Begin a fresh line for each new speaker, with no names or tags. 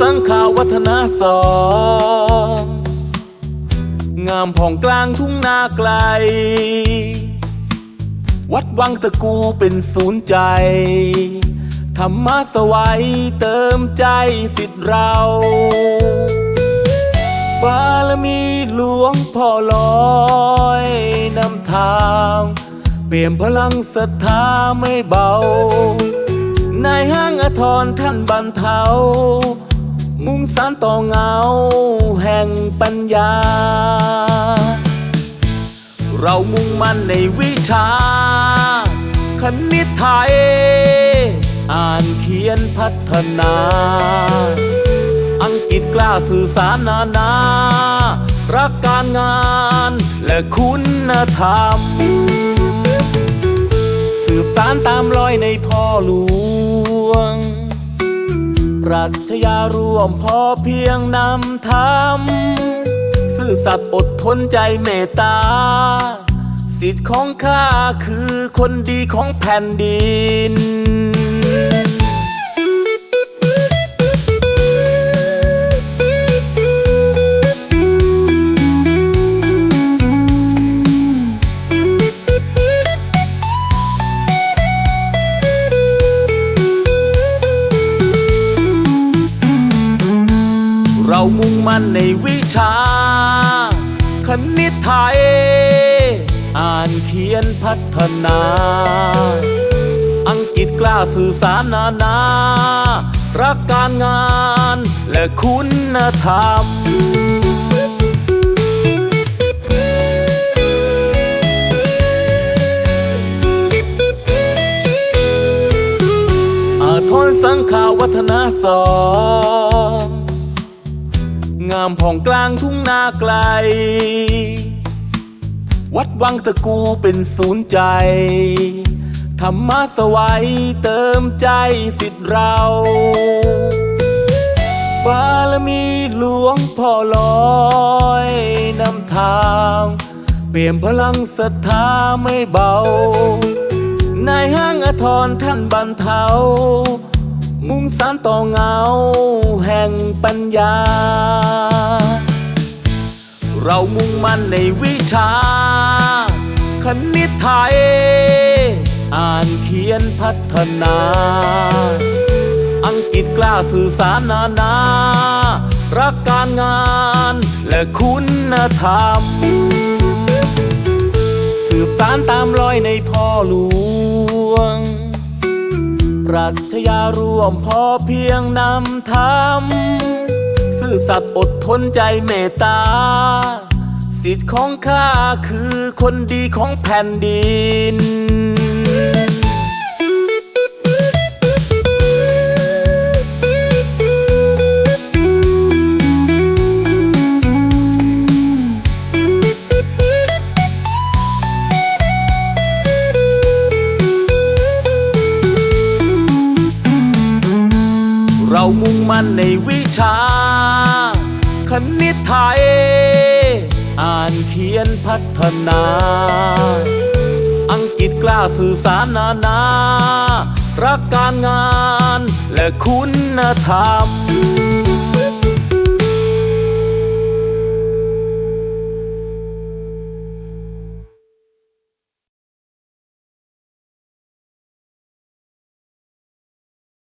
สังขาวัฒนาสองงามผ่องกลางทุ่งนาไกล วัดวังตะกูเป็นศูนย์ใจ ธรรมะสวัยเติมใจสิทธิ์เราบารมีหลวงพ่อลอยนำทาง เปลี่ยมพลังศรัทธาไม่เบานายห้างอทรท่านบรรเทา มุ่งสารต่อเงาแห่งปัญญา เรามุ่งมั่นในวิชา คณิตไทย อ่านเขียนพัฒนา อังกฤษกล้าสื่อสารนานา รักการงานและคุณธรรม สืบสารตามรอยในพ่อหลวง ปรัชญาร่วมพอเพียงนำธรรมซื่อสัตย์อดทนใจเมตตา สิทธิ์ของข้าคือคนดีของแผ่นดิน เรามุ่งมั่นในวิชา คณิตไทย อ่านเขียนพัฒนา อังกฤษกล้าสื่อสารนานา รักการงานและคุณธรรมอาทรสังขาวัฒนาสอง งามผ่องกลางทุ่งนาไกล วัดวังตะกูเป็นศูนย์ใจ ธรรมะสวัยเติมใจสิทธิ์เราบารมีหลวงพ่อลอยนำทาง เปลี่ยมพลังศรัทธาไม่เบานายห้างอทรท่านบรรเทา มุ่งสารต่อเงาแห่งปัญญา เรามุ่งมั่นในวิชา คณิตไทย อ่านเขียนพัฒนา อังกฤษกล้าสื่อสารนานา รักการงานและคุณธรรม สืบสารตามรอยในพ่อหลวง รัชญาร่วมพอเพียงนำธรรมซื่อสัตย์อดทนใจเมตตา สิทธิ์ของข้าคือคนดีของแผ่นดิน มุ่งมั่นในวิชา คณิตไทย อ่านเขียนพัฒนา อังกฤษกล้าสื่อสารนานา รักการงานและคุณธรรม